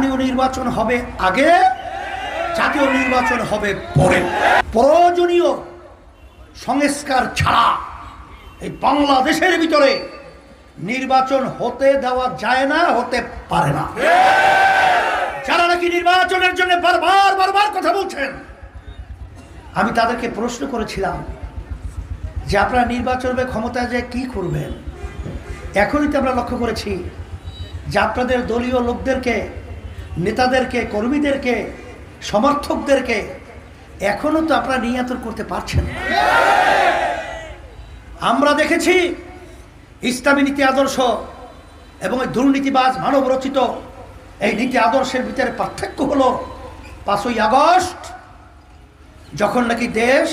স্থানীয় নির্বাচন হবে আগে, জাতীয় নির্বাচন হবে পরে। প্রয়োজনীয় সংস্কার ছাড়া এই বাংলাদেশের ভিতরে নির্বাচন হতে দেওয়া যায় না, হতে পারে না। যারা নাকি নির্বাচনের জন্য বারবার বারবার কথা বলছেন, আমি তাদেরকে প্রশ্ন করেছিলাম যে আপনারা নির্বাচনের ক্ষমতায় যে কি করবেন? এখনই তো আমরা লক্ষ্য করেছি যে আপনাদের দলীয় লোকদেরকে নেতাদেরকে কর্মীদেরকে সমর্থকদেরকে এখনও তো আপনারা নিয়ন্ত্রণ করতে পারছেন আমরা দেখেছি ইসলামী নীতি আদর্শ এবং এই দুর্নীতিবাজ মানব রচিত এই নীতি আদর্শের ভিতরে পার্থক্য হলো পাঁচই আগস্ট যখন নাকি দেশ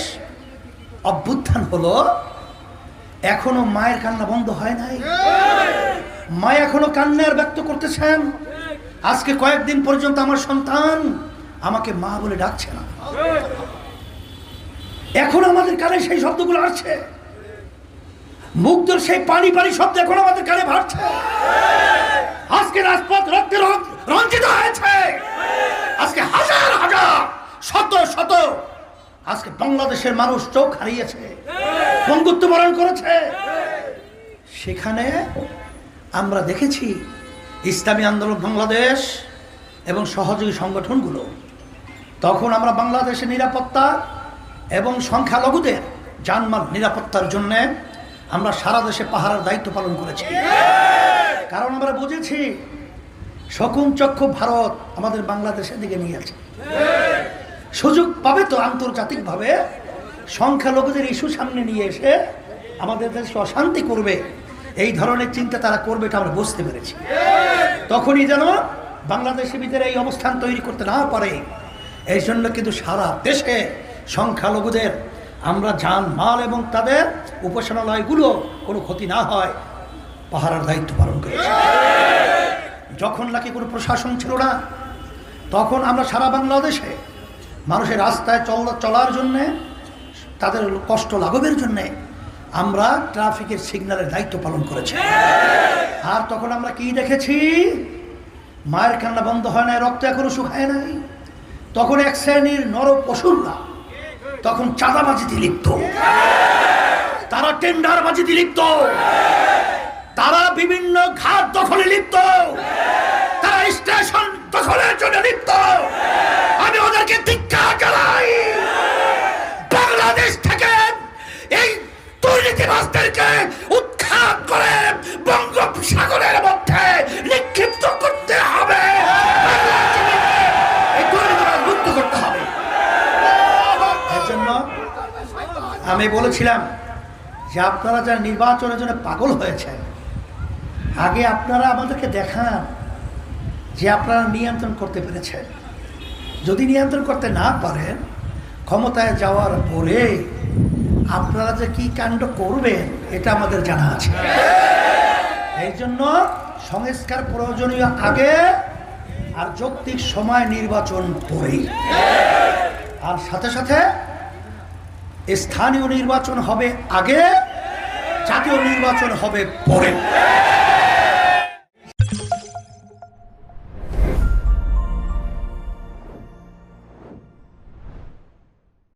অভ্যুত্থান হলো এখনও মায়ের কান্না বন্ধ হয় নাই। মা এখনও কান্নার ব্যক্ত করতেছেন। আজকে কয়েকদিন পর্যন্ত আমার সন্তান আমাকে মা বলে ডাকছে না। এখন আমাদের কানে সেই শব্দগুলো আসছে। মুগ্ধর সেই পানি পানি শব্দ এখন আমাদের কানে ভাসছে। আজকে রাজপথ রক্তে রঞ্জিত হয়েছে। আজকে হাজার হাজার, শত শত, আজকে বাংলাদেশের মানুষ চোখ হারিয়েছে বঙ্গুত্ব বরণ করেছে। সেখানে আমরা দেখেছি ইসলামী আন্দোলন বাংলাদেশ এবং সহযোগী সংগঠনগুলো। তখন আমরা বাংলাদেশের নিরাপত্তা এবং সংখ্যালঘুদের যানমাল নিরাপত্তার জন্য আমরা সারা দেশে পাহারার দায়িত্ব পালন করেছি। কারণ আমরা বুঝেছি, শকুন চক্ষু ভারত আমাদের বাংলাদেশের দিকে নিয়ে আছে সুযোগ পাবে তো আন্তর্জাতিকভাবে সংখ্যালঘুদের ইস্যু সামনে নিয়ে এসে আমাদের দেশে অশান্তি করবে। এই ধরনের চিন্তা তারা করবে এটা আমরা বুঝতে পেরেছি। তখনই যেন বাংলাদেশের ভিতরে এই অবস্থান তৈরি করতে না পারে। এই জন্য কিন্তু সারা দেশে সংখ্যালঘুদের আমরা যান মাল এবং তাদের উপাসনালয়গুলো কোনো ক্ষতি না হয়, পাহারার দায়িত্ব পালন করেছি। যখন নাকি কোনো প্রশাসন ছিল না, তখন আমরা সারা বাংলাদেশে মানুষের রাস্তায় চল, চলার জন্যে, তাদের কষ্ট লাঘবের জন্যে আমরা ট্রাফিকের সিগন্যালের দায়িত্ব পালন করেছি। আর তখন আমরা কি দেখেছি? মায়ের কান্না বন্ধ হয় নাই, রক্ত এখনও শুকায় নাই। তখন এক শ্রেণির নর পশুরা তখন চাঁদাবাজিতে লিপ্ত। তারা টেন্ডারবাজিতে লিপ্ত। তারা বিভিন্ন ঘাট দখলে লিপ্ত। তারা স্টেশন দখলের জন্য লিপ্ত। আমি ওদেরকে ধিক্কার জানাই। আমি বলেছিলাম যে আপনারা যারা নির্বাচনের জন্য পাগল হয়েছেন, আগে আপনারা আমাদেরকে দেখান যে আপনারা নিয়ন্ত্রণ করতে পেরেছেন। যদি নিয়ন্ত্রণ করতে না পারেন, ক্ষমতায় যাওয়ার পরে আপনারা যে কি কাণ্ড করবেন, এটা আমাদের জানা আছে। এই জন্য সংস্কার প্রয়োজনীয় আগে আর যৌক্তিক সময় নির্বাচন পরেই আর সাথে সাথে স্থানীয় নির্বাচন হবে আগে জাতীয় নির্বাচন হবে পরে।